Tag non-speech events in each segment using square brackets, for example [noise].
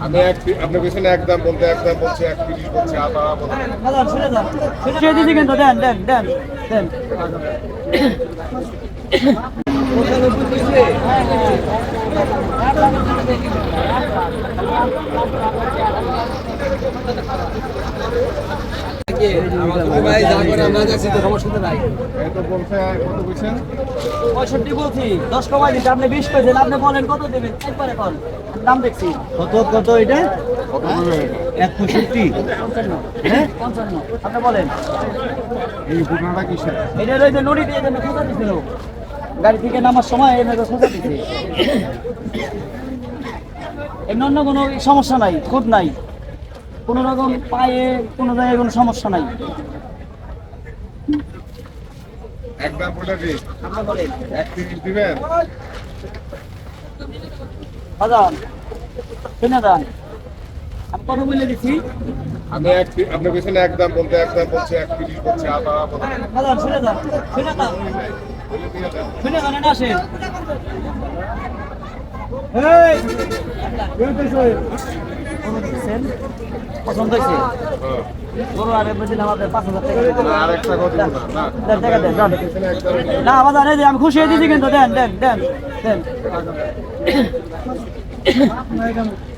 আমি এক আপনার পিছনে একদম বলতে একদম বলছি, এক তিরিশ বলছি কিন্তু দেন দেন দেন দেন পঁয়ষট্টি বলছি দশ কমাই দিচ্ছি আপনি বিশ পেয়েছেন আপনি বলেন কত দেবেন? একবারে কন। দাম দেখছি। কত কত এটা? এক পঁয়ষট্টি। হ্যাঁ? পঞ্চান্ন। আপনি বলেন। এই ঘটনাটা কিসের? এটা রয়েছে নদী দিয়ে যেন খোঁজা দিছিল গাড়ি থেকে নামার সময় এভাবে খোঁজা দিছে। এমনি অন্য কোনো সমস্যা নাই খুঁত নাই। কোনো রকম পায়ে কোনো জায়গায় কোনো সমস্যা নাই। একদম এক তিরিশ দিবেন? বাজান শুনে যান আমি বলে আমি এক তি- আপনার পিছনে একদম বলতে একদম বলছি এক বলছি বাজান শুনে শুনে গরু দেখছেন? পছন্দ হয়েছে? হ্যাঁ। গরু আর বুঝলেন আমাদের পাঁচ হাজার টাকা। দেন দেন দেন না বাজার এই আমি খুশি হয়ে দিচ্ছি কিন্তু দেন দেন দেন দেন। [coughs]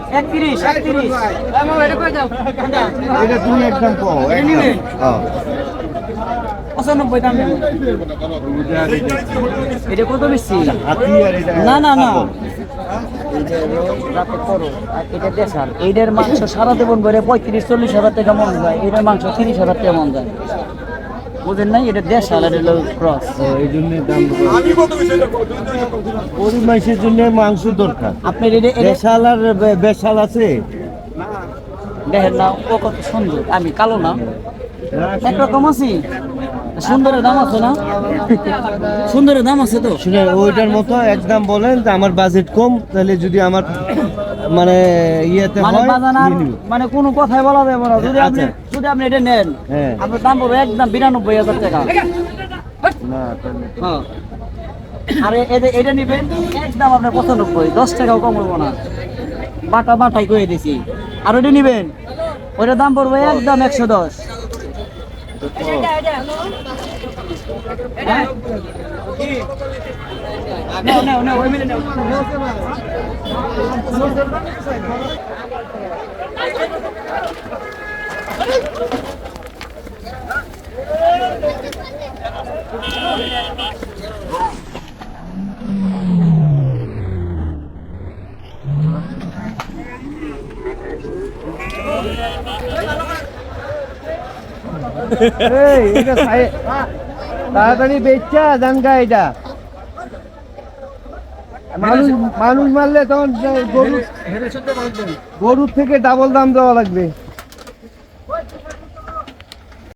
একত্রিশ, একত্রিশ। এটা তুমি একদম? হ্যাঁ। পঁচানব্বই দাম। এটা কত বেশি? না না না। এইটার মাংস সারা দেবন করে পঁয়ত্রিশ চল্লিশ হাজার টাকা মন যায়। এইটার মাংস তিরিশ হাজার টাকা মন যায়। বুঝেন নাই এটা দেশাল আর এটা ক্রস এই জন্য দাম গরিব মানুষের জন্য মাংস দরকার। আপনার এটা বেশাল আর বেশাল আছে। দেখেন না ও কত সুন্দর। আমি কালো না। একরকম আছি। সুন্দরের দাম আছে না? সুন্দরের দাম আছে তো? শুনে ওইটার মতো একদম বলেন যে আমার বাজেট কম তাহলে যদি আমার মানে ইয়েতে মানে হয় বাজান আর নিয়ে নিব। মানে কোনো কথাই বলা যাবে না যদি আপনি আচ্ছা। যদি আপনি এটা নেন হ্যাঁ। আপনার দাম পড়বে একদম বিরানব্বই হাজার টাকা না হ্যাঁ। আর এটা নিবেন একদম আপনার পঁচানব্বই দশ টাকাও কম হব না বাটা বাটাই করে দিছি আর ওটা নিবেন ওইটার দাম পড়বে একদম একশো দশ হ্যাঁ? নাও, নাও, নাও, ওই মিলে তাড়াতাড়ি বেচা জানগা এটা। মানুষ মানুষ মারলে তখন গরু গরুর থেকে ডাবল দাম দেওয়া লাগবে।